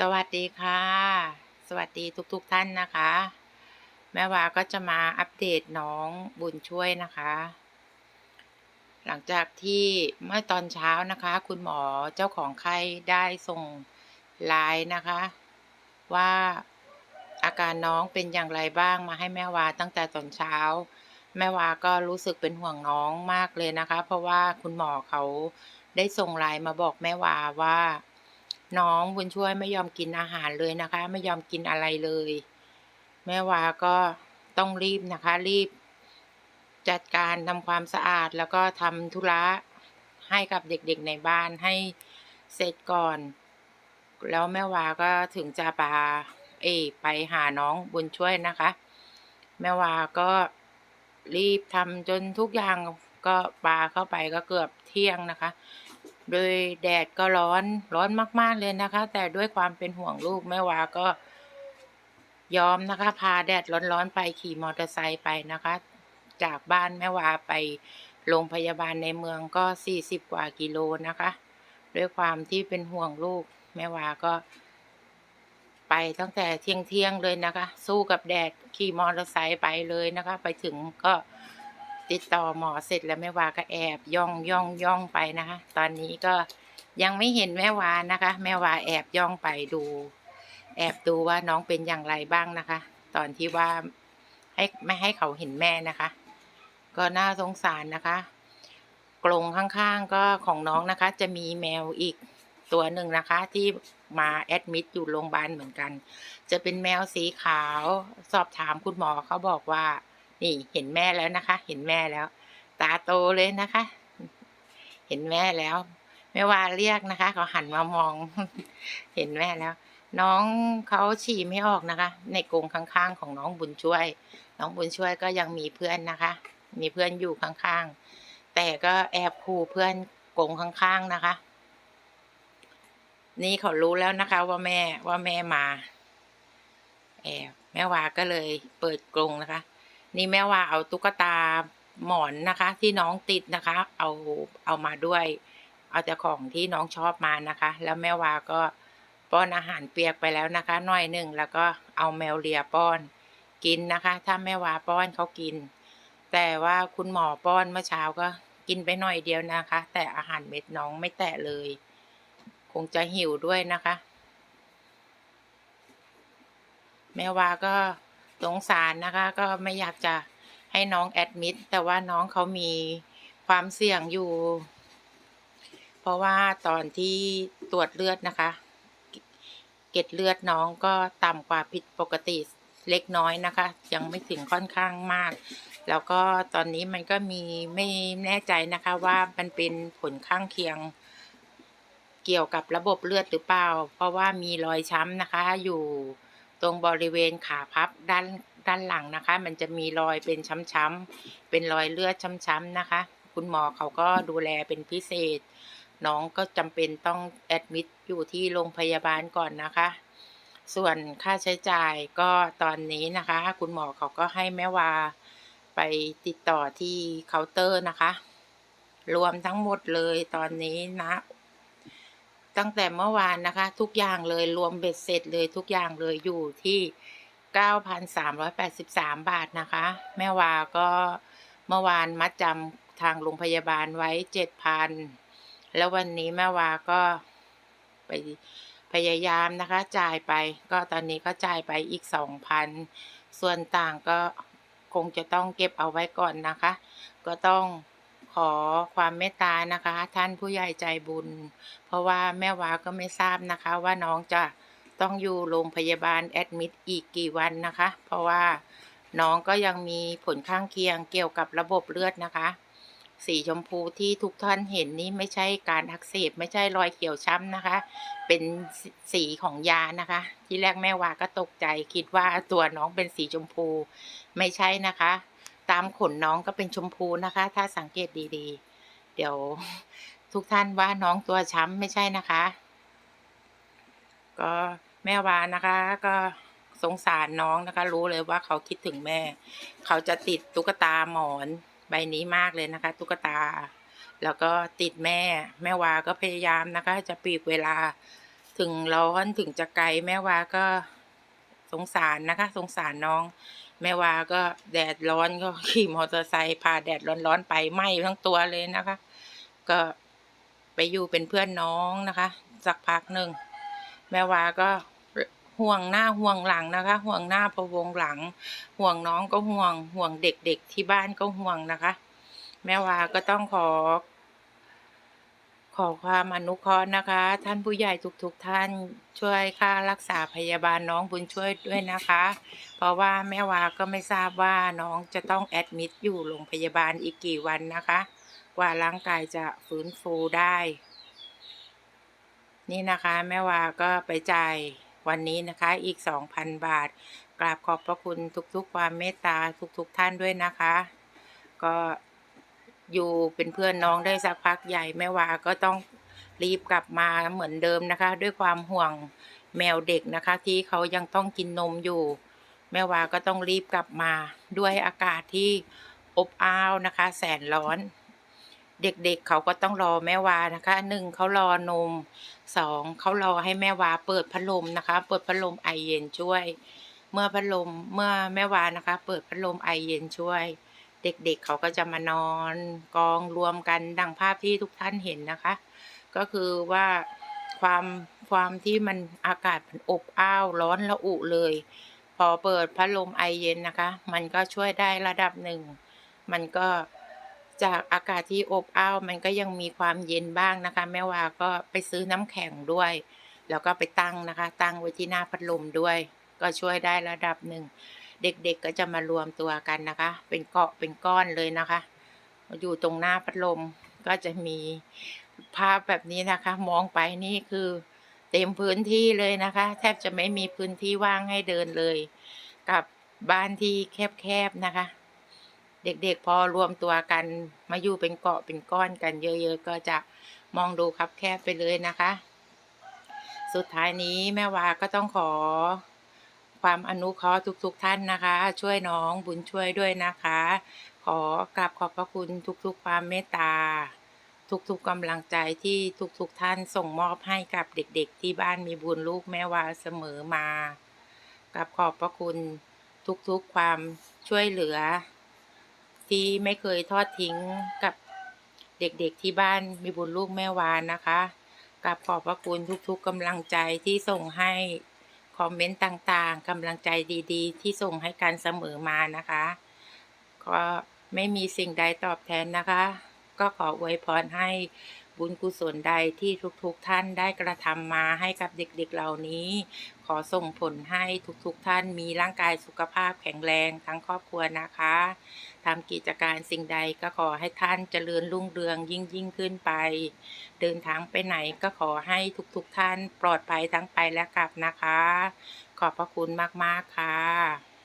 สวัสดีค่ะ สวัสดีทุกๆทท่านนะคะ แม่วาก็จะมาอัปเดตน้องบุญช่วยนะคะ หลังจากที่เมื่อตอนเช้านะคะ คุณหมอเจ้าของไข้ได้ส่งไลน์นะคะ ว่าอาการน้องเป็นอย่างไรบ้างมาให้แม่วาตั้งแต่ตอนเช้า แม่วาก็รู้สึกเป็นห่วงน้องมากเลยนะคะ เพราะว่าคุณหมอเขาได้ส่งไลน์มาบอกแม่วาว่า น้องบุญช่วยไม่ยอมกินอาหารเลยนะคะ ไม่ยอมกินอะไรเลย แม่วาก็ต้องรีบนะคะ รีบ จัดการทำความสะอาดแล้วก็ทำธุระให้กับเด็กๆในบ้านให้เสร็จก่อน แล้วแม่วาก็ถึงจะพาเอไปหาน้องบุญช่วยนะคะ แม่วาก็รีบทำจนทุกอย่างก็ปาเข้าไปก็เกือบเที่ยงนะคะ โดยแดดก็ร้อนร้อนมาก ๆ เลยนะคะ แต่ด้วยความเป็นห่วงลูกแม่วาก็ยอมนะคะ พาแดดร้อนๆไปขี่มอเตอร์ไซค์ไปนะคะ จากบ้านแม่วาไปโรงพยาบาลในเมืองก็สี่สิบกว่ากิโลนะคะ ด้วยความที่เป็นห่วงลูกแม่วาก็ ไปตั้งแต่เที่ยงเที่ยงเลยนะคะ สู้กับแดดขี่มอเตอร์ไซค์ไปเลยนะคะ ไปถึงก็ ติดต่อหมอเสร็จแล้วแม่วาก็แอบย่องย่องย่องไปนะคะ ตอนนี้ก็ยังไม่เห็นแม่วานะคะ แม่วาแอบย่องไปดู แอบดูว่าน้องเป็นอย่างไรบ้างนะคะ ตอนที่ว่าให้ไม่ให้เขาเห็นแม่นะคะ ก็น่าสงสารนะคะกรงข้างๆก็ของน้องนะคะ จะมีแมวอีกตัวหนึ่งนะคะ ที่มาแอดมิดอยู่โรงพยาบาลเหมือนกัน จะเป็นแมวสีขาว สอบถามคุณหมอเขาบอกว่า นี่เห็นแม่แล้วนะคะ เห็นแม่แล้ว ตาโตเลยนะคะ เห็นแม่แล้วแม่ว่าเรียกนะคะเขาหันมามอง เห็นแม่แล้ว น้องเขาฉี่ไม่ออกนะคะ ในกรงข้างๆของน้องบุญช่วย น้องบุญช่วยก็ยังมีเพื่อนนะคะ มีเพื่อนอยู่ข้างๆ แต่ก็แอบขู่เพื่อนกรงข้างๆนะคะ นี่เขารู้แล้วนะคะ ว่าแม่ว่าแม่มาแอบแม่วาก็เลยเปิดกรงนะคะ นี่แม่ว่าเอาตุ๊กตาหมอนนะคะ ที่น้องติดนะคะ เอาเอามาด้วย เอาแต่ของที่น้องชอบมานะคะ แล้วแม่วาก็ป้อนอาหารเปียกไปแล้วนะคะ หน่อยหนึ่งแล้วก็เอาแมวเลียป้อนกินนะคะ ถ้าแม่วาป้อนเขากิน แต่ว่าคุณหมอป้อนเมื่อเช้าก็กินไปหน่อยเดียวนะคะ แต่อาหารเม็ดน้องไม่แตะเลย คงจะหิวด้วยนะคะ แม่วาก็ สงสารนะคะ ก็ไม่อยากจะให้น้องแอดมิดแต่ว่าน้องเขามีความเสี่ยงอยู่ เพราะว่าตอนที่ตรวจเลือดนะคะ เกล็ดเลือดน้องก็ต่ำกว่าผิดปกติเล็กน้อยนะคะ ยังไม่ถึงค่อนข้างมาก แล้วก็ตอนนี้มันก็มีไม่แน่ใจนะคะว่ามันเป็นผลข้างเคียงเกี่ยวกับระบบเลือดหรือเปล่า เพราะว่ามีรอยช้ำนะคะอยู่ ตรงบริเวณขาพับด้านด้านหลังนะคะ มันจะมีรอยเป็นช้ำๆเป็นรอยเลือดช้ำๆนะคะ คุณหมอเขาก็ดูแลเป็นพิเศษ น้องก็จำเป็นต้องแอดมิดอยู่ที่โรงพยาบาลก่อนนะคะ ส่วนค่าใช้จ่ายก็ตอนนี้นะคะ คุณหมอเขาก็ให้แม่วาไปติดต่อที่เคาน์เตอร์นะคะ รวมทั้งหมดเลยตอนนี้นะ ตั้งแต่เมื่อวานนะคะ ทุกอย่างเลยรวมเบ็ดเสร็จเลยทุกอย่างเลยอยู่ที่ 9,383 บาทนะคะ แม่วาก็เมื่อวานมัดจำทางโรงพยาบาลไว้ 7,000 แล้ววันนี้แม่วาก็ไปพยายามนะคะ จ่ายไป ก็ตอนนี้ก็จ่ายไปอีก 2,000 ส่วนต่างก็คงจะต้องเก็บเอาไว้ก่อนนะคะ ก็ต้อง ขอความเมตตานะคะ ท่านผู้ใหญ่ใจบุญ เพราะว่าแม่วาก็ไม่ทราบนะคะ ว่าน้องจะต้องอยู่โรงพยาบาลแอดมิดอีกกี่วันนะคะ เพราะว่าน้องก็ยังมีผลข้างเคียงเกี่ยวกับระบบเลือดนะคะ สีชมพูที่ทุกท่านเห็นนี่ไม่ใช่การอักเสบไม่ใช่รอยเขียวช้ำนะคะ เป็นสีของยานะคะ ที่แรกแม่วาก็ตกใจคิดว่าตัวน้องเป็นสีชมพูไม่ใช่นะคะ ตามขนน้องก็เป็นชมพูนะคะ ถ้าสังเกตดีๆ เดี๋ยวทุกท่านว่าน้องตัวช้ำไม่ใช่นะคะ ก็แม่วานะคะ ก็สงสารน้องนะคะ รู้เลยว่าเขาคิดถึงแม่ เขาจะติดตุ๊กตาหมอนใบนี้มากเลยนะคะ ตุ๊กตา แล้วก็ติดแม่ แม่วาก็พยายามนะคะ จะปีกเวลาถึงร้อนถึงจะไกลแม่วาก็สงสารนะคะ สงสารน้อง แม่วาก็แดดร้อนก็ขี่มอเตอร์ไซค์พาแดดร้อนๆไปไหม้ทั้งตัวเลยนะคะ ก็ไปอยู่เป็นเพื่อนน้องนะคะ สักพักหนึ่งแม่วาก็ห่วงหน้าห่วงหลังนะคะ ห่วงหน้าพะวงหลัง ห่วงน้องก็ห่วงห่วงเด็กๆที่บ้านก็ห่วงนะคะ แม่วาก็ต้องขอ ขอความอนุเคราะห์นะคะ ท่านผู้ใหญ่ทุกๆทท่านช่วยค่ารักษาพยาบาลน้องบุญช่วยด้วยนะคะ เพราะว่าแม่วาก็ไม่ทราบว่าน้องจะต้องแอดมิดอยู่โรงพยาบาลอีกกี่วันนะคะ กว่าร่างกายจะฟื้นฟูได้ นี่นะคะแม่วาก็ไปจ่ายวันนี้นะคะอีก 2,000 บาท กราบขอบพระคุณทุกๆ ความเมตตาทุกๆท่านด้วยนะคะ ก็ อยู่เป็นเพื่อนน้องได้สักพักใหญ่แม่วาก็ต้องรีบกลับมาเหมือนเดิมนะคะ ด้วยความห่วงแมวเด็กนะคะ ที่เขายังต้องกินนมอยู่ แม่วาก็ต้องรีบกลับมา ด้วยอากาศที่อบอ้าวนะคะ แสนร้อน เด็กๆเเขาก็ต้องรอแม่วานะคะหนึ่งเขารอนมสองเขารอให้แม่วาเปิดพัดลมนะคะ เปิดพัดลมไอเย็นช่วย เมื่อพัดลมเมื่อแม่วานะคะ เปิดพัดลมไอเย็นช่วย เด็กๆเเขาก็จะมานอนกองรวมกันดังภาพที่ทุกท่านเห็นนะคะ ก็คือว่าความความที่มันอากาศมันอบอ้าวร้อนระอุเลย พอเปิดพัดลมไอเย็นนะคะ มันก็ช่วยได้ระดับหนึ่ง มันก็จากอากาศที่อบอ้าวมันก็ยังมีความเย็นบ้างนะคะ แม่ว่าก็ไปซื้อน้ำแข็งด้วย แล้วก็ไปตั้งนะคะ ตั้งไว้ที่หน้าพัดลมด้วย ก็ช่วยได้ระดับหนึ่ง เด็กๆก็จะมารวมตัวกันนะคะ เป็นเกาะเป็นก้อนเลยนะคะ อยู่ตรงหน้าพัดลมก็จะมีภาพแบบนี้นะคะ มองไปนี่คือเต็มพื้นที่เลยนะคะ แทบจะไม่มีพื้นที่ว่างให้เดินเลย กับบ้านที่แคบๆนะคะ เด็กๆพอรวมตัวกันมาอยู่เป็นเกาะเป็นก้อนกันเยอะๆ ก็จะมองดูครับแคบไปเลยนะคะ สุดท้ายนี้แม่วาก็ต้องขอ ความอนุเคราะห์ทุกๆทท่านนะคะ ช่วยน้องบุญช่วยด้วยนะคะ ขอกราบขอบพระคุณทุกๆ ความเมตตา ทุกๆกำลังใจที่ทุกๆทท่านส่งมอบให้กับเด็กๆ ที่บ้านมีบุญลูกแม่วาเสมอมากับขอบพระคุณทุกๆความช่วยเหลือ ที่ไม่เคยทอดทิ้งกับเด็กๆที่บ้านมีบุญลูกแม่วานนะคะกับขอบพระคุณทุกๆกำลังใจที่ส่งให้ คอมเมนต์ต่างๆกำลังใจดีๆ ที่ส่งให้กันเสมอมานะคะ ก็ไม่มีสิ่งใดตอบแทนนะคะ ก็ขออวยพรให้ บุญกุศลใดที่ทุกๆทท่านได้กระทำมาให้กับเด็กๆเหล่านี้ ขอส่งผลให้ทุกๆทท่านมีร่างกายสุขภาพแข็งแรงทั้งครอบครัวนะคะทำกิจการสิ่งใดก็ขอให้ท่านเจริญรุ่งเรืองยิ่งยิ่งขึ้นไป เดินทางไปไหนก็ขอให้ทุกๆทท่านปลอดภัยทั้งไปและกลับนะคะ ขอบพระคุณมากๆค่ะ